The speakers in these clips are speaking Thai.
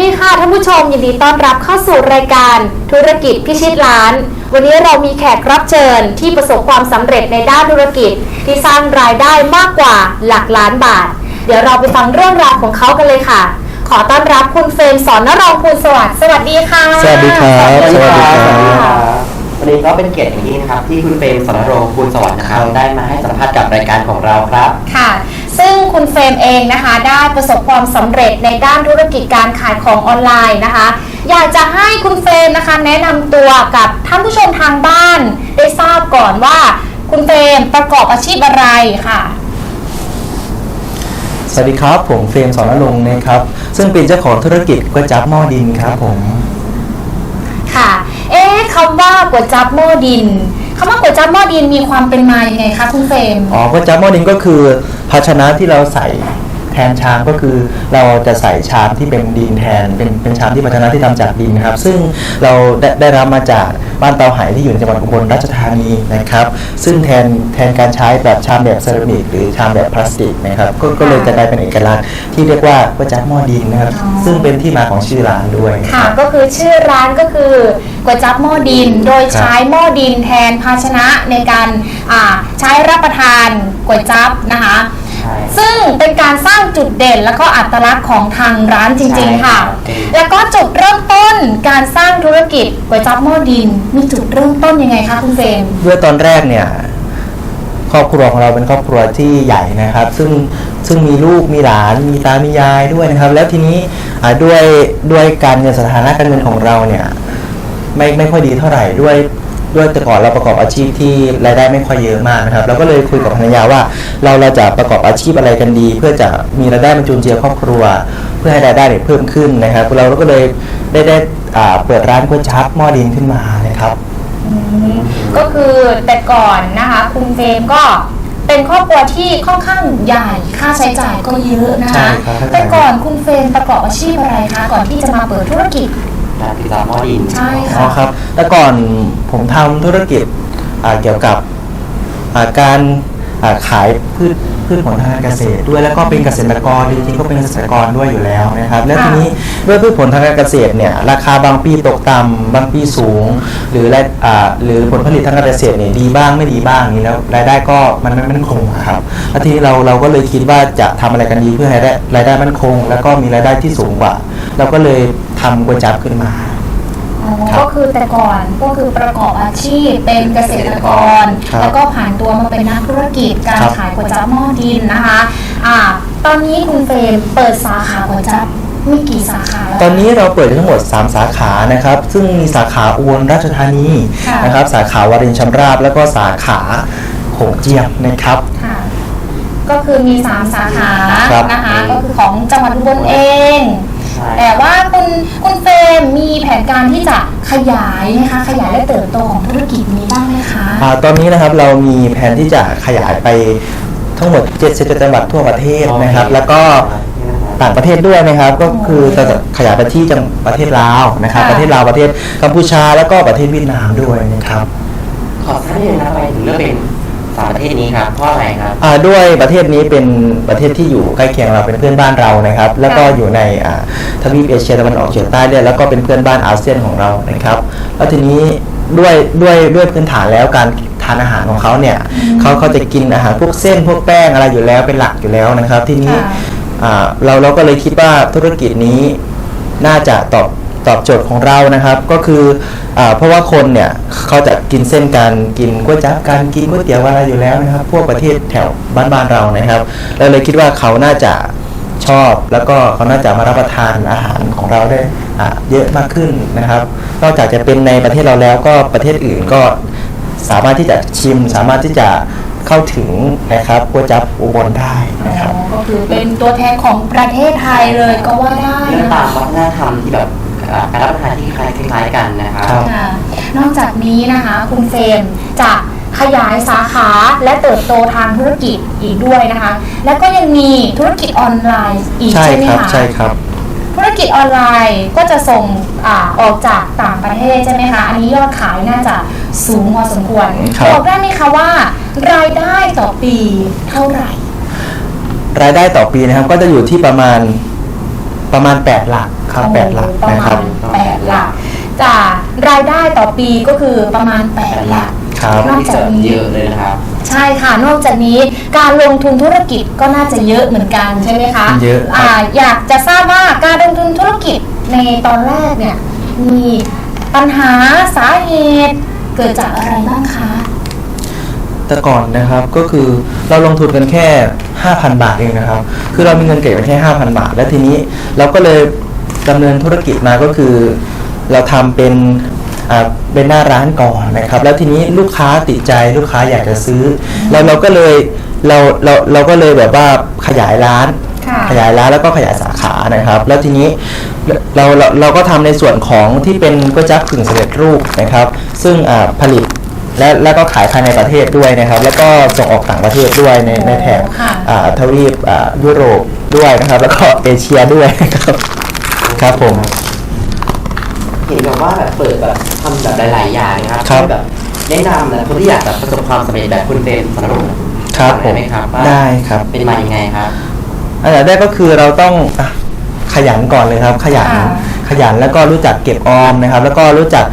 ดีค่ะท่านผู้ชมยินดีต้อนรับเข้าสู่รายการธุรกิจพิชิตล้าน วันนี้เรามีแขกรับเชิญที่ประสบความสำเร็จในด้านธุรกิจ ที่สร้างรายได้มากกว่าหลักล้านบาท เดี๋ยวเราไปฟังเรื่องราวของเขากันเลยค่ะ ขอต้อนรับคุณเฟรมสอนนรงค์ภูลสวัสดิ์สวัสดีค่ะ สวัสดีครับสวัสดีครับสวัสดีครับวันนี้ก็เป็นเกียรติอย่างยิ่งนะครับที่คุณเฟรมสนโรงคูณสวัสดิ์นะครับได้มาให้สัมภาษณ์กับรายการของเราครับค่ะซึ่ง คุณเฟรมเองนะคะ ได้ประสบความสำเร็จในด้านธุรกิจการขายของออนไลน์นะคะ อยากจะให้คุณเฟรมนะคะ แนะนำตัวกับท่านผู้ชมทางบ้าน ได้ทราบก่อนว่าคุณเฟรมประกอบอาชีพอะไรค่ะ สวัสดีครับ ผมเฟรมสอนนรงค์นะครับ ซึ่งเป็นเจ้าของธุรกิจก๋วยจั๊บหม้อดินครับผม ค่ะ เอ๊ะคำว่าก๋วยจั๊บหม้อดิน คำว่าก๋วยจั๊บหม้อดินมีความเป็นมาอย่างไงคะคุณเฟรม อ๋อก๋วยจั๊บหม้อดินก็คือภาชนะที่เราใส่ แทนชามก็คือเราจะใส่ชามที่เป็นดินแทน เป็นเป็นชามที่ภาชนะที่ทำจากดินนะครับ ซึ่งเราได้ได้รับมาจากบ้านเตาไหที่อยู่ในจังหวัดอุบลราชธานีนะครับ ซึ่งแทนแทนการใช้แบบชามแบบเซรามิกหรือชามแบบพลาสติกนะครับก็ก็เลยจะกลายเป็นเอกลักษณ์ที่เรียกว่าก๋วยจั๊บหม้อดินนะครับอ๋อซึ่งเป็นที่มาของชื่อร้านด้วยนะค่ะรับก็คือชื่อร้านก็คือก๋วยจั๊บหม้อดิน โดยใช้หม้อดินแทนภาชนะในการอ่าใช้รับประทานก๋วยจั๊บนะคะใช่ ซึ่งเป็นการสร้างจุดเด่น และก็อัตลักษณ์ของทางร้านจริงใช่ๆค่ะครับ แล้วก็จุดเริ่มต้นการสร้างธุรกิจก๋วยจั๊บหม้อดิน มีจุดเริ่มต้นยังไงคะคุณเฟรม ด้วยตอนแรกเนี่ยครอบครัวของเราเป็นครอบครัวที่ใหญ่นะครับ ซึ่งซึ่งมีลูกมีหลานมีตามียายด้วยนะครับ แล้วทีนี้อ่าด้วยด้วยการเงินสถานะการเงินของเราเนี่ยไม่ไม่ค่อยดีเท่าไหร่ด้วย ด้วยแต่ก่อนเราประกอบอาชีพที่รายได้ไม่ค่อยเยอะมากนะครับเราก็เลยคุยกับภรรยาว่า เราเราจะประกอบอาชีพอะไรกันดี เพื่อจะมีรายได้มาจุนเจือครอบครัว เพื่อให้รายได้เนี่ยเพิ่มขึ้นนะครับ เราก็เลยได้ได้อ่าเปิดร้านก๋วยจั๊บหม้อดินขึ้นมานะครับก็คือแต่ก่อนนะคะคุณเฟรมก็เป็นครอบครัวที่ค่อนข้างใหญ่ค่าใช้จ่ายก็เยอะนะใช่คะครับแต่ก่อนคุณเฟรมประกอบอาชีพอะไรคะก่อนที่จะมาเปิดธุรกิจ การติดตามหม้อดินใช่อ๋อครับ แต่ก่อนผมทำธุรกิจอ่าเกี่ยวกับอ่าการอ่าขายพืช พืชผลทางการเกษตรด้วยแล้วก็เป็นเกษตรกรจริงๆก็เป็นเกษตรกรด้วยอยู่แล้วนะครับ แล้วทีนี้ด้วยพืชผลทางการเกษตรเนี่ยราคาบางปีตกต่ำบางปีสูง หรือรายอ่าหรือผลผลิตทางการเกษตรเนี่ยดีบ้างไม่ดีบ้างนี่แล้วรายได้ก็มันไม่มั่นคงอะครับแล้วทีนี้เราเราก็เลยคิดว่าจะทำอะไรกันดีเพื่อให้ได้รายได้มั่นคง แล้วก็มีรายได้ที่สูงกว่า เราก็เลยทำก๋วยจั๊บขึ้นมาอ๋อครับ ก็คือแต่ก่อนก็คือประกอบอาชีพเป็นเกษตรกร ครับแล้วก็ผ่านตัวมาเป็นนักธุรกิจการครับ ขายก๋วยจั๊บหม้อดินนะคะอ่าตอนนี้คุณเฟรมเปิดสาขาก๋วยจั๊บมีกี่สาขาแล้ว ตอนนี้เราเปิดทั้งหมด 3 สาขานะครับ ซึ่งมีสาขาอุบลราชธานีค่ะ นะครับ สาขาวารินชำราบ แล้วก็สาขาโขงเจียมนะครับ ค่ะก็คือมี 3 สาขาครับนะคะ ก็คือของจังหวัดอุบลเองใช่ แต่ว่าคุณคุณเฟรมมีแผนการที่จะขยายนะคะขยายและเติบโตของธุรกิจนี้บ้างไหมคะอ่าตอนนี้นะครับเรามีแผนที่จะขยายไปทั้งหมด7จังหวัดทั่วประเทศนะครับ แล้วก็ต่างประเทศด้วยนะครับ ก็คือจะขยายไปที่จังประเทศลาวนะครับค่ะประเทศลาวประเทศกัมพูชาแล้วก็ประเทศเวียดนามด้วยนะครับขอทราบนิดนึงนะทำไมถึงเลือกเป็น สามประเทศนี้ครับเพราะอะไรครับ อ่าด้วยประเทศนี้เป็นประเทศที่อยู่ใกล้เคียงเราเป็นเพื่อนบ้านเรานะครับ แล้วก็อยู่ในอ่าทวีปเอเชียตะวันออกเฉียงใต้ด้วยแล้วก็เป็นเพื่อนบ้านอาเซียนของเรานะครับ แล้วทีนี้ด้วยด้วยด้วยพื้นฐานแล้วการทานอาหารของเขาเนี่ยเขาเขาจะกินอาหารพวกเส้นพวกแป้งอะไรอยู่แล้วเป็นหลักอยู่แล้วนะครับ ทีนี้ค่ะ อ่าเราเราก็เลยคิดว่าธุรกิจนี้น่าจะตอบ ตอบโจทย์ของเรานะครับ ก็คืออาเพราะว่าคนเนี่ยเขาจะกินเส้นกันกินก๋วยจั๊บกันกินก๋วยเตี๋ยวอะไรอยู่แล้วนะครับ พวกประเทศแถวบ้านบ้านๆเรานะครับเราเลยคิดว่าเขาน่าจะชอบ แล้วก็เขาน่าจะมารับประทานอาหารของเราได้อ่าเยอะมากขึ้นนะครับ นอกจากจะเป็นในประเทศเราแล้วก็ประเทศอื่นก็สามารถที่จะชิม สามารถที่จะเข้าถึงนะครับก๋วยจั๊บอุบลได้นะครับอ๋อก็คือเป็นตัวแทนของประเทศไทยเลยก็ว่าได้ เรื่องนะตาคะมวัฒนธรรมที่แบบ อ่าการรับประทานที่คล้ายคล้ายๆกันนะครับ ค่ะนอกจากนี้นะคะคุณเฟรมจะขยายสาขาและเติบโตทางธุรกิจอีกด้วยนะคะ แล้วก็ยังมีธุรกิจออนไลน์อีกใช่ใช่ไหมครับคะ ใช่ครับ ธุรกิจออนไลน์ก็จะส่งอาออกจากต่างประเทศใช่ไหมคะอันนี้ยอดขายน่าจะสูงพอสมควรครับ อกได้ไหมคะว่า รายได้ต่อปีเท่าไหร่ รายได้ต่อปีนะครับก็จะอยู่ที่ประมาณ ประมาณ 8 หลักครับ8หลักประนะคมารับ ณแปดหลักจากรายได้ต่อปีก็คือประมาณแปดหลัก ครับ นอกที่จากเสริมนี้ เยอะเลยนะครับ ใช่ค่ะ นอกจากนี้การลงทุนธุรกิจก็น่าจะเยอะเหมือนกันใช่ไหมคะเยอะครับาอยากจะทราบว่าการลงทุนธุรกิจในตอนแรกเนี่ยมีปัญหาสาเหตุเกิดจากอะไรบ้างคะ แต่ก่อนนะครับก็คือเราลงทุนกันแค่ 5,000 บาทเองนะครับ คือเรามีเงินเก็บกันแค่ 5,000 บาท แล้วทีนี้เราก็เลยดำเนินธุรกิจมาก็คือ เราทำเป็นอ่าเป็นหน้าร้านก่อนนะครับ แล้วทีนี้ลูกค้าติดใจลูกค้าอยากจะซื้อ แล้วเราก็เลยเราเราเราก็เลยแบบว่าขยายร้านค่ะขยายร้านแล้วก็ขยายสาขานะครับ แล้วทีนี้เราเราเราก็ทำในส่วนของที่เป็นก๋วยจั๊บกึ่งสำเร็จรูปนะครับ ซึ่งอ่าผลิต และแล้วก็ขายภายในประเทศด้วยนะครับ แล้วก็ส่งออกต่างประเทศด้วยในในแถบค่ะอ่าทวีปอ่ายุโรปด้วยนะครับ แล้วก็เอเชียด้วยนะครับครับผม เห็นแบบว่าแบบเปิดแบบทำแบบหลาย ๆ อย่างนะครับครับ ที่แบบแนะนำนะคนที่อยากแบบประสบความสำเร็จแบบคุณเป็นสนรุปครับผมได้ไหมครับว่าได้ครับ เป็นมายังไงครับ อันดับแรกก็คือเราต้องอะขยันก่อนเลยครับ ขยันค่ะขยันแล้วก็รู้จักเก็บออมนะครับ แล้วก็รู้จัก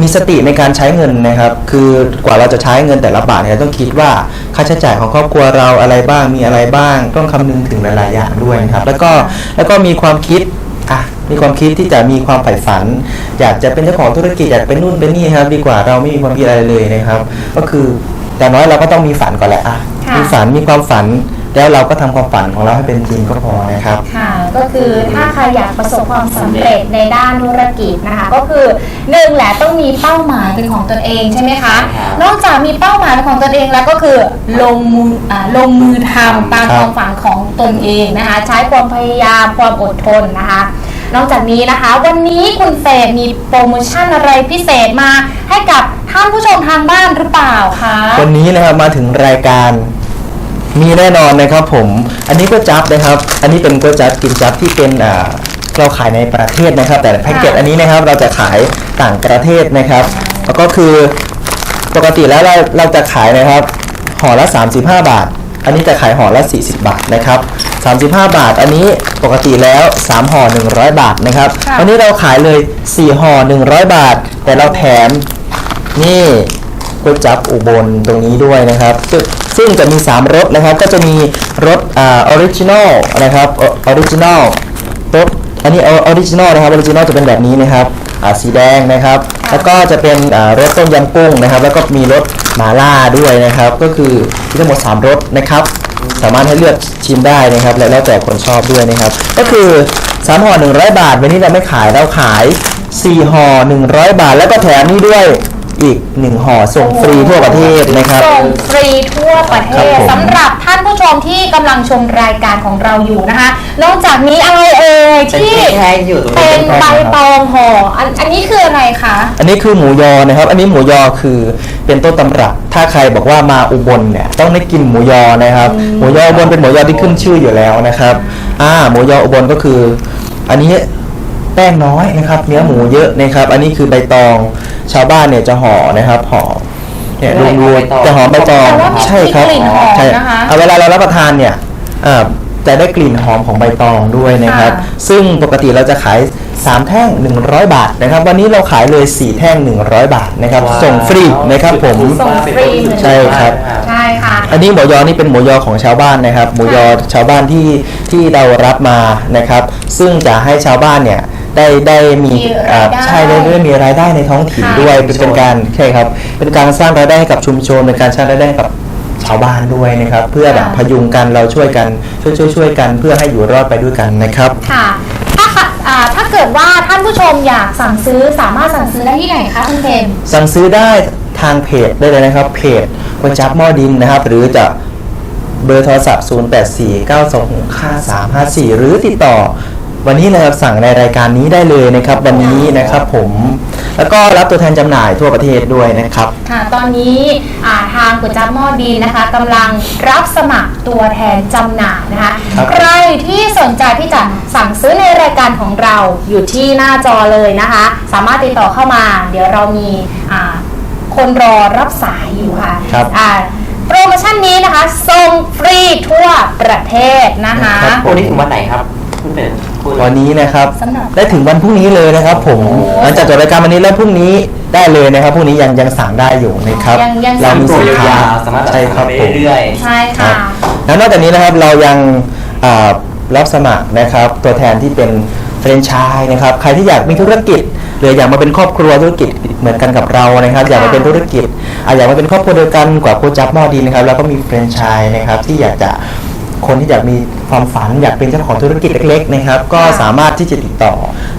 มีสติในการใช้เงินนะครับ คือกว่าเราจะใช้เงินแต่ละบาทเนี่ยต้องคิดว่าค่าใช้จ่ายของครอบครัวเราอะไรบ้างมีอะไรบ้าง ต้องคำนึงถึงหลายๆอย่างด้วยนะครับ แล้วก็แล้วก็มีความคิดอะมีความคิดที่จะมีความใฝ่ฝัน อยากจะเป็นเจ้าของธุรกิจอยากเป็นนู่นเป็นนี่ครับ ดีกว่าเราไม่มีความคิดอะไรเลยนะครับ ก็คือแต่น้อยเราก็ต้องมีฝันก่อนแหละอะ ค่ะ มีฝันมีความฝัน แล้วเราก็ทำความฝันของเราให้เป็นจริงก็พอนะครับ ค่ะ ก็คือถ้าใครอยากประสบความสำเร็จในด้านธุรกิจนะคะ ก็คือหนึ่งแหละต้องมีเป้าหมายเป็นของตนเองใช่ไหมคะครับนอกจากมีเป้าหมายเป็นของตนเองแล้วก็คือลงมืออ่าลงมือทำตามครัคบวามฝันของตนเองนะคะ ใช้ความพยายามความอดทนนะคะ นอกจากนี้นะคะ วันนี้คุณเฟรมมีโปรโมชั่นอะไรพิเศษมาให้กับท่านผู้ชมทางบ้านหรือเปล่าคะวันนี้นะครับมาถึงรายการมีแน่นอนนะครับผม อันนี้ก็จับนะครับ อันนี้เป็นก๋วยจั๊บกินจับที่เป็นอ่าเราขายในประเทศนะครับ แต่แพ็กเกจอันนี้นะครับเราจะขายต่างประเทศนะครับ แล้วก็คือปกติแล้วเราเราจะขายนะครับห่อละ 35 บาท อันนี้จะขายห่อละ 40 บาทนะครับ35 บาท อันนี้ปกติแล้ว 3ห่อ100 บาทนะครับ ค่ะ วันนี้เราขายเลย 4ห่อ100 บาท แต่เราแถมนี่ก๋วยจับอุบลตรงนี้ด้วยนะครับ ซึ่งซึ่งจะมี 3รสนะครับ ก็จะมีรสอ่าออริจินอลนะครับออริจินอลรสอันนี้ออริจินอลนะครับออริจินอลจะเป็นแบบนี้นะครับอ่าสีแดงนะครับ แล้วก็จะเป็นรสต้มยำกุ้งนะครับ แล้วก็มีรสหมาล่าด้วยนะครับ ก็คือมีทั้งหมด3รสนะครับ สามารถให้เลือกชิมได้นะครับ และแล้วแต่คนชอบด้วยนะครับ ก็คือ3ห่อ100 บาท วันนี้เราไม่ขายเราขาย4ห่อ100 บาท แล้วก็แถมนี่ด้วย อีก1ห่อส่งฟรีทั่วประเทศนะครับ ส่งฟรีทั่วประเทครับศผม สำหรับท่านผู้ชมที่กำลังชมรายการของเราอยู่นะคะ นอกจากนี้อะไรเอ่ยเป็นที่แค่อยู่ตรงเป็นี้นใบตองห่ออันอันนี้คืออะไรคะอันนี้คือหมูยอนะครับ อันนี้หมูยอคือเป็นต้นตำรับ ถ้าใครบอกว่ามาอุบลเนี่ยต้องได้กินหมูยอนะครับ หมูยออุบลเป็นหมูยอที่ขึ้นชื่ออยู่แล้วนะครับ อ่า หมูยออุบลก็คือ อันนี้แป้งน้อยนะครับ เนื้อหมูเยอะนะครับ อันนี้คือใบตอง ชาวบ้านเนี่ยจะห่อนะครับห่อเนี่ยรวมๆจะหอมใบตองแต่ว่ามีใช่ครับกลิ่นหอมใช่นะคะ เอาเวลาเรารับประทานเนี่ยอ่าจะได้กลิ่นหอมของใบตองด้วยนะครับค่ะซึ่งปกติเราจะขาย 3 แท่ง 100 บาทนะครับ วันนี้เราขายเลย 4 แท่ง 100 บาทนะครับ ว้าวส่งฟรีนะครับผม ส่งฟรีเหมือนกันใช่ครับ ใช่ค่ะ อันนี้หมูยอนี่เป็นหมูยอของชาวบ้านนะครับหมูยอชาวบ้านที่ที่เรารับมานะครับ ซึ่งจะให้ชาวบ้านเนี่ย ได้ได้มีมีอ่ารายได้ใช่ได้ได้มีรายได้ในท้องถิ่นค่ะด้วยเป็นเป็นการใช่ครับเป็นการสร้างรายได้ให้กับชุมชนเป็นการสร้างรายได้ให้กับชาวบ้านด้วยนะครับ เพื่อแบบพยุงกันเราช่วยกันช่วยช่วยช่วยกันเพื่อให้อยู่รอดไปด้วยกันนะครับ ค่ะ ถ้าค่ะอ่าถ้าเกิดว่าท่านผู้ชมอยากสั่งซื้อสามารถสั่งซื้อได้ที่ไหนคะคุณเพนสั่งซื้อได้ทางเพจได้เลยนะครับเพจก๋วยจับหม้อดินนะครับ หรือจะเบอร์โทรศัพท์ 0 8 4 9 2 6 5 3 5 4 หรือติดต่อ วันนี้นะครับสั่งในรายการนี้ได้เลยนะครับวันนี้นะครับผมแล้วก็รับตัวแทนจำหน่ายทั่วประเทศด้วยนะครับ ค่ะตอนนี้อ่าทางก๋วยจั๊บหม้อดินนะคะกำลังรับสมัครตัวแทนจำหน่ายนะคะครับ ใครที่สนใจที่จะสั่งซื้อในรายการของเราอยู่ที่หน้าจอเลยนะคะ สามารถติดต่อเข้ามา เดี๋ยวเรามีอ่าคนรอรับสายอยู่ค่ะครับ อ่าโปรโมชั่นนี้นะคะส่งฟรีทั่วประเทศนะคะ ครับ โอ้นี่ถึงวันไหนครับ คุณเป็นคุณวันนี้นะครับ สำหรับ ได้ถึงวันพรุ่งนี้เลยนะครับ ผมโอ้หลังจากจบรายการวันนี้แล้วพรุ่งนี้ได้เลยนะครับพรุ่งนี้ยังยังสั่งได้อยู่นะครับยังยัง เรามีตัวสินค้ายาวๆสามารถใช่ครับไปผมเรื่อยใช่ครัค่ะบแล้วนอกจากนี้นะครับเรายังอ่ารับสมัครนะครับ ตัวแทนที่เป็นแฟรนไชส์นะครับ ใครที่อยากมีธุรกิจ หรืออยากมาเป็นครอบครัวธุรกิจเหมือนกันกับเรานะครับ อยากมาเป็นธุรกิจอะอยากมาเป็นครอบครัวเดียวกันกว่าโคจับหม้อดินนะครับแล้วก็มีแฟรนไชส์นะครับที่อยากจะ คนที่อยากมีความฝันอยากเป็นเจ้าของธุรกิจเล็กๆนะครับก็สามารถที่จะติดต่อ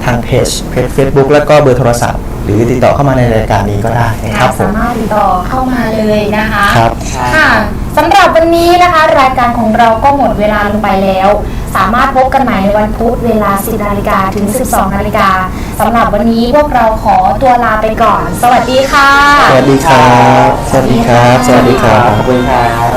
ทางเพจเพจ Facebook แล้วก็เบอร์โทรศัพท์ หรือติดต่อเข้ามาในรายการนี้ก็ได้นะครับผสามมารถติดต่อเข้ามาเลยนะคะครับค่ะสำหรับวันนี้นะคะ รายการของเราก็หมดเวลาลงไปแล้ว สามารถพบกันใหม่ในวันพุธเวลา 10นาฬิกาถึง 12นาฬิกาสำหรับวันนี้พวกเราขอตัวลาไปก่อน สวัสดีค่ะ สวัสดีครับ สวัสดีครับ สวัสดีครัๆบขอบคุณครับ